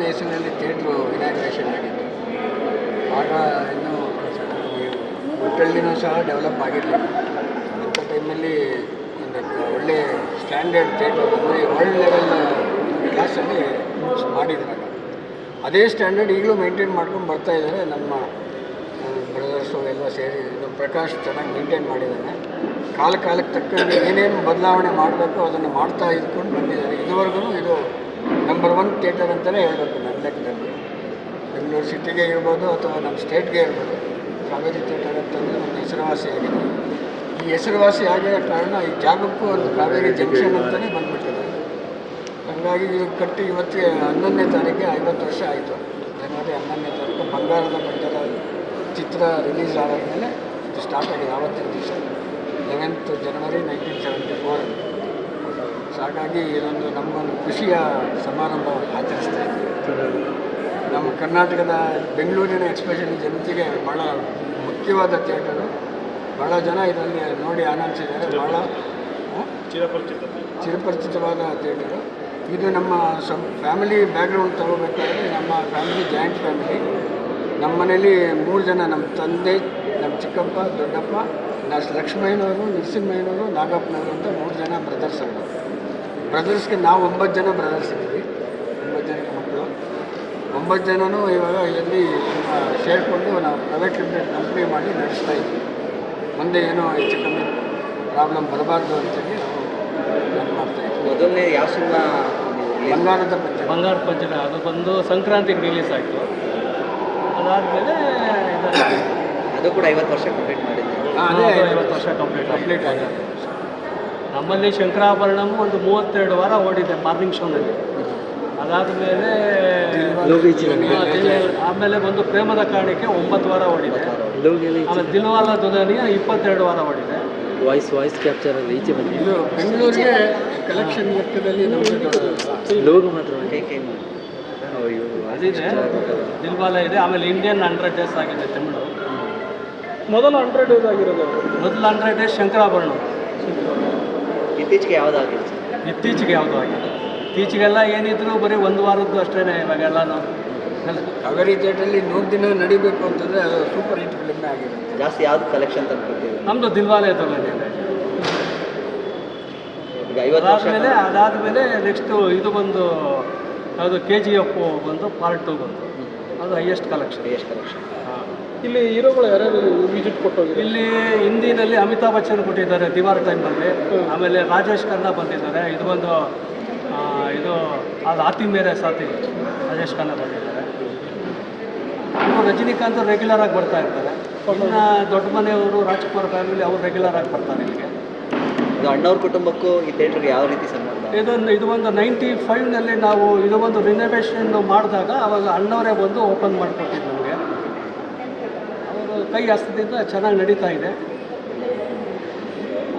ನೇಷನಲ್ಲಿ theatre inauguration ಆಗಿತ್ತು ಆಗ ಇನ್ನೂ ಹುಟ್ಟಳ್ಳಿನೂ ಸಹ ಡೆವಲಪ್ ಆಗಿರಲಿಲ್ಲ. ಅಂಥ ಟೈಮಲ್ಲಿ ಒಂದು ಒಳ್ಳೆ ಸ್ಟ್ಯಾಂಡರ್ಡ್ ಥಿಯೇಟರ್ ವರ್ಲ್ಡ್ ಲೆವೆಲ್ ಕ್ಲಾಸಲ್ಲಿ ಮಾಡಿದ್ದಾರೆ ಅದೇ ಸ್ಟ್ಯಾಂಡರ್ಡ್ ಈಗಲೂ ಮೇಂಟೈನ್ ಮಾಡ್ಕೊಂಡು ಬರ್ತಾ ಇದ್ದಾರೆ ನಮ್ಮ ಬ್ರದರ್ಸು ಎಲ್ಲ ಸೇರಿ. ನಮ್ಮ ಪ್ರಕಾಶ್ ಚೆನ್ನಾಗಿ ಮೇಂಟೈನ್ ಮಾಡಿದ್ದಾನೆ ಕಾಲ, ಕಾಲಕ್ಕೆ ತಕ್ಕಂತೆ ಏನೇನು ಬದಲಾವಣೆ ಮಾಡಬೇಕು ಅದನ್ನು ಮಾಡ್ತಾ ಇದ್ಕೊಂಡು ಬಂದಿದ್ದಾರೆ. ಇದುವರೆಗೂ ಇದು ನಂಬರ್ ಒನ್ ಥಿಯೇಟರ್ ಅಂತಲೇ ಹೇಳಬೇಕು ನನ್ನ ಲೆಕ್ಕದಲ್ಲಿ. ಬೆಂಗಳೂರು ಸಿಟಿಗೆ ಇರ್ಬೋದು ಅಥವಾ ನಮ್ಮ ಸ್ಟೇಟ್ಗೆ ಇರ್ಬೋದು. ಕಾವೇರಿ ಥಿಯೇಟರ್ ಅಂತಂದರೆ ಒಂದು ಹೆಸರುವಾಸಿಯಾಗಿದೆ ಈ ಹೆಸರುವಾಸಿ ಆಗಿರೋ ಕಾರಣ ಈ ಜಾಗಕ್ಕೂ ಒಂದು ಕಾವೇರಿ ಜಂಕ್ಷನ್ ಅಂತಲೇ ಬಂದ್ಬಿಟ್ಟಿದೆ. ಹಾಗಾಗಿ ಇದು ಕಟ್ಟಿ ಇವತ್ತಿಗೆ ಹನ್ನೊಂದನೇ ತಾರೀಕಿಗೆ ಐವತ್ತು ವರ್ಷ ಆಯಿತು. ಜನವರಿ ಹನ್ನೊಂದನೇ ತಾರೀಕು ಬಂಗಾರದ ಬಂಡದ ಚಿತ್ರ ರಿಲೀಸ್ ಆದಮೇಲೆ ಇದು ಸ್ಟಾರ್ಟ್ ಆಗಿದೆ, ಆವತ್ತಿನ ದಿವಸ. Eleventh January nineteen seventy four so ಹಾಗಾಗಿ ಇದೊಂದು ನಮ್ಮೊಂದು ಖುಷಿಯ ಸಮಾರಂಭ ಆಚರಿಸ್ತಾ ಇದ್ದೀವಿ ನಮ್ಮ ಕರ್ನಾಟಕದ ಬೆಂಗಳೂರಿನ ಎಕ್ಸ್ಪ್ರೆಷನ್ ಜನತೆಗೆ ಭಾಳ ಮುಖ್ಯವಾದ ಥಿಯೇಟರು ಭಾಳ ಜನ ಇದರಲ್ಲಿ ನೋಡಿ ಆನಂದಿಸಿದ್ದಾರೆ. ಭಾಳ? ಚಿರಪರಿಚಿತವಾದ ಥಿಯೇಟರು ಇದು ನಮ್ಮ ಫ್ಯಾಮಿಲಿ ಬ್ಯಾಕ್ಗ್ರೌಂಡ್ ತಗೋಬೇಕಾದ್ರೆ ನಮ್ಮ ಫ್ಯಾಮಿಲಿ ಜಾಯಿಂಟ್ ಫ್ಯಾಮಿಲಿ ನಮ್ಮ ಮನೇಲಿ ಮೂರು ಜನ ನಮ್ಮ ತಂದೆ, ನಮ್ಮ ಚಿಕ್ಕಪ್ಪ, ದೊಡ್ಡಪ್ಪ ನರ್ಸ್ ಲಕ್ಷ್ಮಯ್ಯನವರು ನರಸಿಂಹಯ್ಯನವರು ನಾಗಪ್ಪನವರು ಅಂತ ಮೂರು ಜನ ಬ್ರದರ್ಸ್ ಅವರು. ಬ್ರದರ್ಸ್ಗೆ ನಾವು ಒಂಬತ್ತು ಜನ ಬ್ರದರ್ಸ್ ಇದ್ದೀವಿ. ಒಂಬತ್ತು ಜನ ಮಕ್ಕಳು. ಒಂಬತ್ತು ಜನನೂ ಇವಾಗ ಎಲ್ಲಿ ಸೇರಿಕೊಂಡು ನಾವು ಪ್ರೈವೇಟ್ ಲಿಮಿಟೆಡ್ ಕಂಪ್ನಿ ಮಾಡಿ ನಡೆಸ್ತಾ ಇದ್ವಿ ಮುಂದೆ ಏನೋ ಹೆಚ್ಚು ಕಮ್ಮಿ ಪ್ರಾಬ್ಲಮ್ ಬರಬಾರ್ದು ಅಂತೇಳಿ ನಾವು ಇದು ಮಾಡ್ತಾ ಇದ್ವಿ ಮೊದಲನೇ ಯಾವ ಸಿನಿಮಾ ಬಂಗಾರದ ಪಂಚ ಬಂಗಾರ ಪಂಚನ ಅದು ಬಂದು ಸಂಕ್ರಾಂತಿಗೆ ರಿಲೀಸ್ ಆಯಿತು. ಅದಾದಮೇಲೆ ಅದು ಕೂಡ ಐವತ್ತು ವರ್ಷ ಕಂಪ್ಲೀಟ್ ಮಾಡಿದ್ದೆ. ಅದೇ ಐವತ್ತು ವರ್ಷ ಕಂಪ್ಲೀಟ್ ಕಂಪ್ಲೀಟ್ ಆಗಿದೆ. ನಮ್ಮಲ್ಲಿ ಶಂಕರಾಭರಣ ಒಂದು ಮೂವತ್ತೆರಡು ವಾರ ಓಡಿದೆ ಮಾರ್ನಿಂಗ್ ಶೋನಲ್ಲಿ ಅದಾದ ಮೇಲೆ ಆಮೇಲೆ ಬಂದು ಪ್ರೇಮದ ಕಾರಣಕ್ಕೆ ಒಂಬತ್ತು ವಾರ ಓಡಿದೆ. ಆಮೇಲೆ ದಿನವಾಲ ದುಲಾನಿಯ ಇಪ್ಪತ್ತೆರಡು ವಾರ ಓಡಿದೆ. ವಾಯ್ಸ್ ವಾಯ್ಸ್ ಕ್ಯಾಪ್ಚರ್ ಅಲ್ಲಿ ಈಚೆ ಬಂದಿದೆ ಇದು ಬೆಂಗಳೂರಿಗೆ ಕಲೆಕ್ಷನ್ ಲೆಕ್ಕದಲ್ಲಿ. ಲೋಗೋ ಮಾತ್ರ ಕೈ ಕೈ ಅಯ್ಯೋ ಅದಿದೆ. ದಿಲ್ವಾಲ ಇದೆ. ಆಮೇಲೆ ಇಂಡಿಯನ್ ಹಂಡ್ರೆಡ್ ಡೇಸ್ ಆಗಿದೆ ತಮಿಳು ಮೊದಲು ಹಂಡ್ರೆಡ್ ಡೇಸ್ ಆಗಿರೋದು ಮೊದಲು ಹಂಡ್ರೆಡ್ ಡೇಸ್ ಶಂಕರಾಭರಣ. ಇತ್ತೀಚೆಗೆ ಯಾವುದಾಗಿತ್ತು ಇತ್ತೀಚೆಗೆ ಯಾವುದು ಆಗಿದೆ ಇತ್ತೀಚೆಗೆಲ್ಲ ಏನಿದ್ರು ಬರೀ ಒಂದು ವಾರದ್ದು ಅಷ್ಟೇ ಇವಾಗೆಲ್ಲನೂ. ಕಾವೇರಿ ಥಿಯೇಟ್ರಲ್ಲಿ ನೂರು ದಿನ ನಡಿಬೇಕು ಅಂತಂದರೆ ಅದು ಸೂಪರ್ ಹಿಟ್ ಫಿಲ್ಮೇ ಆಗಿರುತ್ತೆ. ಜಾಸ್ತಿ ಯಾವ್ದು ಕಲೆಕ್ಷನ್ ತಂದ್ಕೊಡ್ತೀವಿ ನಮ್ಮದು ದಿಲ್ವಾಲೆ ತಗೊಂಡಿದೆ ಈಗ ಐವತ್ತು ವರ್ಷ ಅದಾದಮೇಲೆ ಅದಾದಮೇಲೆ ನೆಕ್ಸ್ಟು ಇದು ಬಂದು ಯಾವುದು ಕೆ ಜಿ ಎಫ್ ಬಂದು ಪಾರ್ಟ್ ಟು ಬಂತು. ಅದು ಹೈಯೆಸ್ಟ್ ಕಲೆಕ್ಷನ್ ಹೈಯೆಸ್ಟ್ ಕಲೆಕ್ಷನ್ ಇಲ್ಲಿ ಹೀರೋಗಳು ಯಾರ್ಯಾರು ವಿಸಿಟ್ ಕೊಟ್ಟೋಗಿ ಇಲ್ಲಿ ಹಿಂದಿನಲ್ಲಿ ಅಮಿತಾಬ್ ಬಚ್ಚನ್ ಕೊಟ್ಟಿದ್ದಾರೆ ದಿವಾರ್ ಟೈಮಲ್ಲಿ ಆಮೇಲೆ ರಾಜೇಶ್ ಖನ್ನಾ ಬಂದಿದ್ದಾರೆ. ಇದು ಬಂದು ಇದು ಅದು ಆತಿ ಮೇರೆ ಸಾತಿ ರಾಜೇಶ್ ಖನ್ನಾ ಬಂದಿದ್ದಾರೆ. ಇನ್ನು ರಜನಿಕಾಂತ್ ರೆಗ್ಯುಲರ್ ಆಗಿ ಬರ್ತಾ ಇರ್ತಾರೆ. ಇನ್ನು ದೊಡ್ಡ ಮನೆಯವರು ರಾಜ್ಕುಮಾರ್ ಫ್ಯಾಮಿಲಿ ಅವರು ರೆಗ್ಯುಲರ್ ಆಗಿ ಬರ್ತಾರೆ ಇಲ್ಲಿಗೆ. ಇದು ಅಣ್ಣವ್ರ ಕುಟುಂಬಕ್ಕೂ ಈ ಥಿಯೇಟರ್ ಯಾವ ರೀತಿ ಸಂಬಂಧ? ಇದೊಂದು ಇದು ಒಂದು ನೈಂಟಿ ಫೈವ್ನಲ್ಲಿ ನಾವು ಇದು ಒಂದು ರಿನೋವೇಷನ್ ಮಾಡಿದಾಗ ಅವಾಗ ಅಣ್ಣವರೇ ಬಂದು ಓಪನ್ ಮಾಡಿಕೊಟ್ಟಿದ್ದು ನಮಗೆ ಅವರು ಕೈ ಹಸ್ತದಿಂದ ಚೆನ್ನಾಗಿ ನಡೀತಾ ಇದೆ.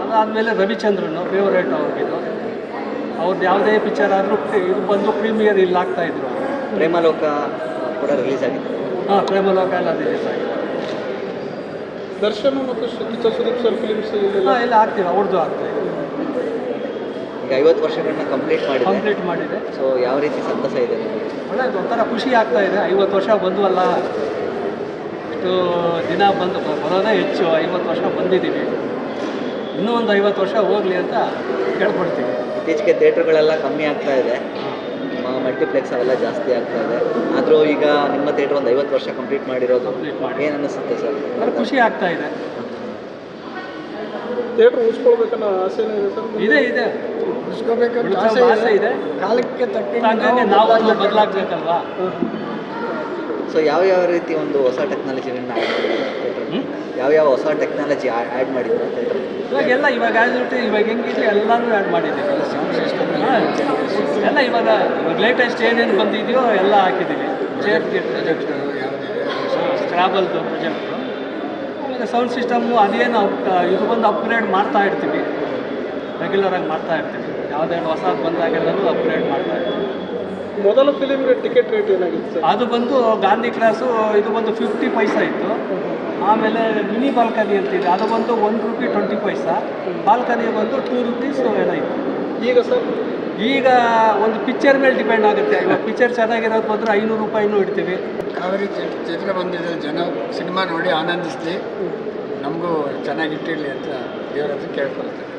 ಅದಾದಮೇಲೆ ರವಿಚಂದ್ರನು ಫೇವರೇಟ್ ಅವ್ರಿಗಿದು. ಅವ್ರದ್ದು ಯಾವುದೇ ಪಿಕ್ಚರ್ ಆದರೂ ಇದು ಬಂದು ಪ್ರೀಮಿಯರ್ ಇಲ್ಲಿ ಆಗ್ತಾಯಿದ್ರು ಪ್ರೇಮಲೋಕ ಕೂಡ ರಿಲೀಸ್ ಆಗಿತ್ತು ಹಾಂ ಪ್ರೇಮಲೋಕ ಎಲ್ಲ ರಿಲೀಸ್ ಆಗಿದೆ. ದರ್ಶನ ಮತ್ತು ಸುದೀಪ್ ಸರ್ ಫಿಲಿಮ್ಸ್ ಎಲ್ಲ ಎಲ್ಲ ಆಗ್ತೀವಿ ಅವ್ರದ್ದು ಆಗ್ತಾಯಿದೆ ಈಗ ಐವತ್ತು ವರ್ಷಗಳನ್ನ ಕಂಪ್ಲೀಟ್ ಮಾಡಿ ಕಂಪ್ಲೀಟ್ ಮಾಡಿದೆ. ಸೊ ಯಾವ ರೀತಿ ಸಂತಸ ಇದೆ ಒಳ್ಳೆ ಒಂಥರ ಖುಷಿ ಆಗ್ತಾ ಇದೆ. ಐವತ್ತು ವರ್ಷ ಬಂದ್ವಲ್ಲ. ಇಷ್ಟು ದಿನ ಬಂದು ಬರೋದೇ ಹೆಚ್ಚು ಐವತ್ತು ವರ್ಷ ಬಂದಿದ್ದೀವಿ. ಇನ್ನೂ ಒಂದು ಐವತ್ತು ವರ್ಷ ಹೋಗಲಿ ಅಂತ ಕೇಳ್ಕೊಡ್ತೀವಿ ಇತ್ತೀಚೆಗೆ ಥಿಯೇಟ್ರ್ಗಳೆಲ್ಲ ಕಮ್ಮಿ ಆಗ್ತಾ ಇದೆ. ಮಲ್ಟಿಪ್ಲೆಕ್ಸ್ ಅವೆಲ್ಲ ಜಾಸ್ತಿ ಆಗ್ತಾ ಇದೆ. ಆದರೂ ಈಗ ನಿಮ್ಮ ಥಿಯೇಟ್ರ್ ಒಂದು ಐವತ್ತು ವರ್ಷ ಕಂಪ್ಲೀಟ್ ಮಾಡಿರೋದು. ಕಂಪ್ಲೀಟ್ ಮಾಡಿ. ಏನು ಅನ್ನಿಸುತ್ತೆ ಸರ್? ಒಂಥರ ಖುಷಿ ಆಗ್ತಾ ಇದೆ. ಥಿಯೇಟ್ರ್ ಉಳಿಸ್ಕೊಳ್ಬೇಕನ್ನೋ ಆಸೆನೇ ಇದೆ ಸರ್? ಇದೆ ಇದೆ. ಉಳಿಸ್ಕೋಬೇಕಂತ ಆಸೆ ಇದೆ. ಕಾಲಕ್ಕೆ ತಕ್ಕಂತೆ ನಾವು ನಾವು ಬದಲಾಗಬೇಕಲ್ವಾ? ಸೊ ಯಾವ ಯಾವ ರೀತಿ ಒಂದು ಹೊಸ ಟೆಕ್ನಾಲಜಿಗಳನ್ನ ಯಾವ ಯಾವ ಹೊಸ ಟೆಕ್ನಾಲಜಿ ಆ್ಯಡ್ ಮಾಡಿದ್ದಾರೆ ಇವಾಗ ಇವಾಗೆಲ್ಲ ಇವಾಗ ಇವಾಗ ಹೆಂಗಿದೆ ಎಲ್ಲನೂ ಆ್ಯಡ್ ಮಾಡಿದ್ದೀವಿ. ಎಲ್ಲ ಇವಾಗ ಇವಾಗ ಲೇಟೆಸ್ಟ್ ಏನೇನು ಬಂದಿದೆಯೋ ಎಲ್ಲ ಹಾಕಿದ್ದೀವಿ. ಚೇರ್ ಸ್ಕ್ರಾಬಲ್ದು ಪ್ರೊಜೆಕ್ಟು ಆಮೇಲೆ ಸೌಂಡ್ ಸಿಸ್ಟಮ್ಮು ಅದೇನು ಅಪ್ ಇದು ಬಂದು ಅಪ್ಗ್ರೇಡ್ ಮಾಡ್ತಾ ಇರ್ತೀವಿ. ರೆಗ್ಯುಲರಾಗಿ ಮಾಡ್ತಾ ಇರ್ತೀವಿ. ಯಾವುದೇ ಹೊಸದು ಬಂದಾಗೆಲ್ಲನೂ ಅಪ್ಗ್ರೇಡ್ ಮಾಡ್ತಾ ಇರ್ತೀವಿ. ಮೊದಲ ಫಿಲಿಮ್ಗೆ ಟಿಕೆಟ್ ರೇಟ್ ಏನಾಗಿತ್ತು ಸರ್? ಅದು ಬಂದು ಗಾಂಧಿ ಕ್ಲಾಸು ಇದು ಬಂದು ಫಿಫ್ಟಿ ಪೈಸಾ ಇತ್ತು. ಆಮೇಲೆ ಮಿನಿ ಬಾಲ್ಕನಿ ಅಂತಿದೆ. ಅದು ಬಂದು one rupee twenty paisa. Balcony ಬಂದು ಟೂ ರುಪೀಸ್ ಏನೋ ಇತ್ತು. ಈಗ ಸರ್? ಈಗ ಒಂದು ಪಿಕ್ಚರ್ ಮೇಲೆ ಡಿಪೆಂಡ್ ಆಗುತ್ತೆ. ಇವಾಗ ಪಿಕ್ಚರ್ ಚೆನ್ನಾಗಿರೋದು ಬಂದರೆ ಐನೂರು ರೂಪಾಯಿನೂ ಇಡ್ತೀವಿ. ಕಾವೇರಿ ಚಿತ್ರ ಚಿತ್ರ ಬಂದಿದೆ. ಜನ ಸಿನಿಮಾ ನೋಡಿ ಆನಂದಿಸಲಿ. ನಮಗೂ ಚೆನ್ನಾಗಿ ಇಟ್ಟಿರಲಿ ಅಂತ ದೇವ್ರ ಹತ್ರ ಕೇಳ್ಕೊಳ್ತೇನೆ.